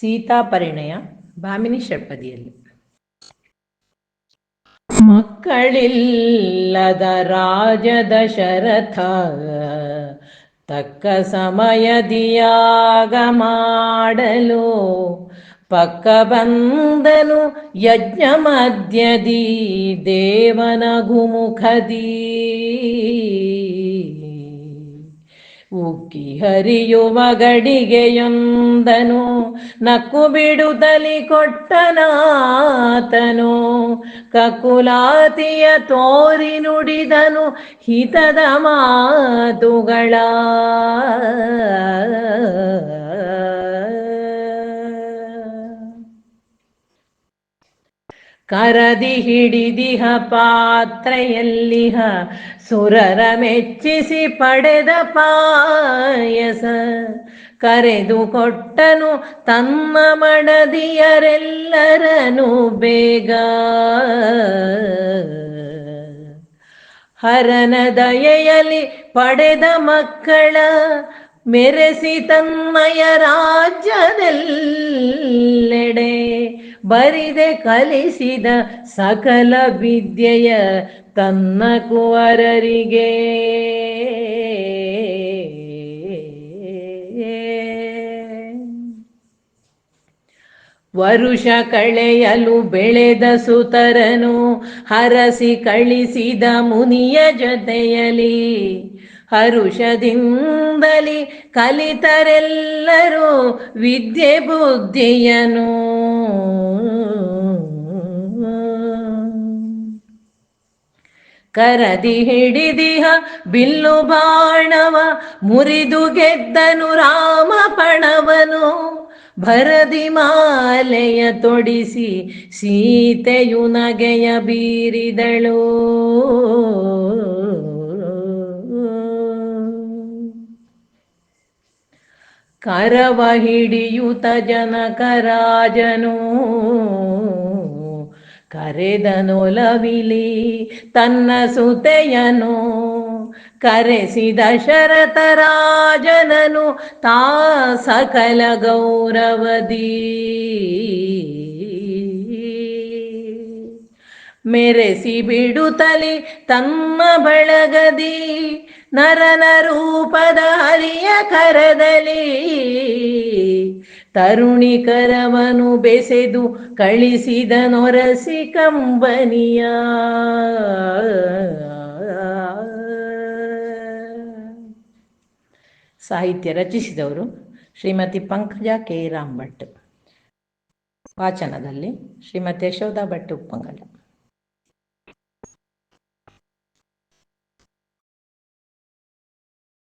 ಸೀತಾಪರಿಣಯ ಭಾಮಿನಿ ಷಟ್ಪದಿಯಲ್ಲಿ. ಮಕ್ಕಳಿಲ್ಲದ ರಾಜ ದಶರಥ ತಕ್ಕ ಸಮಯದಿಯಾಗ ಮಾಡಲು ಪಕ್ಕ ಬಂದನು ಯಜ್ಞ ಮಧ್ಯದಿ ದೇವನ ಗುಮುಖದಿ. ಉಕ್ಕಿ ಹರಿಯುವ ಗಡಿಗೆಯೊಂದನು ನಕ್ಕು ಬಿಡುತ್ತಲಿ ಕೊಟ್ಟನಾತನು. ಕಕುಲಾತಿಯ ತೋರಿ ನುಡಿದನು ಹಿತದ ಮಾತುಗಳ ಕರದಿ ಹಿಡಿದಿಹ ಪಾತ್ರೆಯಲ್ಲಿಹ ಸುರರ ಮೆಚ್ಚಿಸಿ ಪಡೆದ ಪಾಯಸ. ಕರೆದು ಕೊಟ್ಟನು ತನ್ನ ಮಡದಿಯರೆಲ್ಲರನು ಬೇಗ. ಹರನ ದಯೆಯಲ್ಲಿ ಪಡೆದ ಮಕ್ಕಳ ಮೆರೆಸಿ ತನ್ಮಯ ರಾಜ್ಯದೆಲ್ಲೆಡೆ. ಬರಿದೆ ಕಲಿಸಿದ ಸಕಲ ವಿದ್ಯೆಯ ತನ್ನ ಕುವರರಿಗೆ. ವರುಷ ಕಳೆಯಲು ಬೆಳೆದ ಸುತರನು ಹರಸಿ ಕಳಿಸಿದ ಮುನಿಯ ಜೊತೆಯಲಿ ಹರುಷದಿಂದಲಿ ಕಲಿತರೆಲ್ಲರೂ ವಿದ್ಯೆ ಬುದ್ಧಿಯನು. ಕರದಿ ಹಿಡಿದಿಹ ಬಿಲ್ಲು ಬಾಣವ, ಮುರಿದು ಗೆದ್ದನು ರಾಮ ಪಣವನು. ಭರದಿ ಮಾಲೆಯ ತೊಡಿಸಿ ಸೀತೆಯು ನಗೆಯ ಬೀರಿದಳು. ಕರವ ಹಿಡಿಯುತ ಜನಕರಾಜನು. ಕರೆದನೊಲವಿಲಿ ತನ್ನ ಸುತೆಯನು ಕರೆಸಿದ ಶರತರಾಜನನು ತಾ ಸಕಲ ಗೌರವದಿ. ಮೆರೆಸಿ ಬಿಡುತ್ತಲಿ ತಮ್ಮ ಬಳಗದಿ ನರನ ರೂಪದ ಹರಿಯ ಕರದಲಿ. ತರುಣಿ ಕರವನು ಬೆಸೆದು ಕಳಿಸಿದ ನೊರಸಿ ಕಂಬನಿಯ. ಸಾಹಿತ್ಯ ರಚಿಸಿದವರು ಶ್ರೀಮತಿ ಪಂಕಜ ಕೆ ರಾಮ್ ಭಟ್. ವಾಚನದಲ್ಲಿ ಶ್ರೀಮತಿ ಯಶೋಧ ಭಟ್ ಉಪ್ಪಂಗಲ.